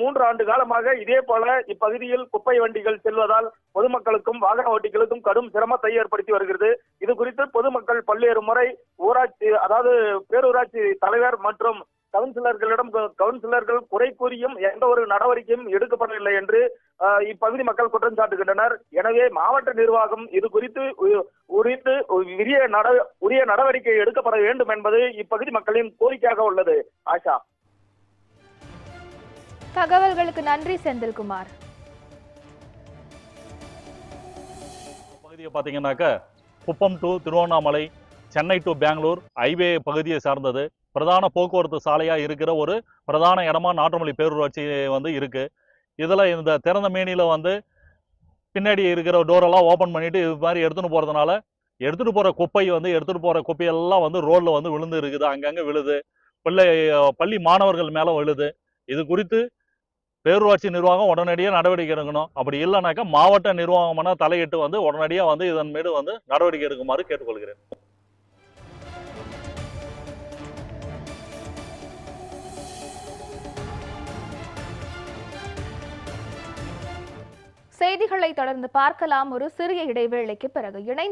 மூன்று ஆண்டு காலமாக இதே போல இப்பகுதியில் குப்பை வண்டிகள் செல்வதால் பொதுமக்களுக்கும் வாகன ஓட்டிகளுக்கும் கடும் சிரமத்தை ஏற்படுத்தி வருகிறது. இது குறித்து பொதுமக்கள் பல்வேறு முறை ஊராட்சி அதாவது பேரூராட்சி தலைவர் மற்றும் கவுன்சிலர்களிடம் கவுன்சிலர்கள் குறை கூறியும் எந்த ஒரு நடவடிக்கையும் எடுக்கப்படவில்லை என்று இப்பகுதி மக்கள் குற்றம் சாட்டுகின்றனர். எனவே மாவட்ட நிர்வாகம் இது குறித்து குறித்து உரிய நட உரிய நடவடிக்கை எடுக்கப்பட வேண்டும் என்பது இப்பகுதி மக்களின் கோரிக்கையாக உள்ளது. ஆஷா. தகவல்களுக்கு நன்றி செந்தில்குமார் பகுதியை பார்த்தீங்கன்னாக்க Kuppam to Tiruvannamalai Chennai to Bangalore highway பகுதியை சார்ந்தது. பிரதான போக்குவரத்து சாலையாக இருக்கிற ஒரு பிரதான இடமா நாட்டுமொழி பேரூராட்சி வந்து இருக்கு. இதில் இந்த திறந்த மேனியில் வந்து பின்னாடி இருக்கிற டோரெல்லாம் ஓப்பன் பண்ணிவிட்டு இது மாதிரி எடுத்துகிட்டு போகிறதுனால எடுத்துகிட்டு போகிற குப்பை வந்து எடுத்துகிட்டு போகிற குப்பையெல்லாம் வந்து ரோட்டில் வந்து விழுந்து இருக்குது. அங்கங்கே விழுது. பிள்ளை பள்ளி மாணவர்கள் மேலே விழுது. இது குறித்து பேரூராட்சி நிர்வாகம் உடனடியாக நடவடிக்கை எடுக்கணும். அப்படி இல்லைனாக்கா மாவட்ட நிர்வாகமான தலையிட்டு வந்து உடனடியாக வந்து இதன் மீது வந்து நடவடிக்கை எடுக்குமாறு கேட்டுக்கொள்கிறேன். செய்திகளை தொடர்ந்து பார்க்கலாம். ஒரு சிறிய இடைவேளைக்கு பிறகு இணைந்து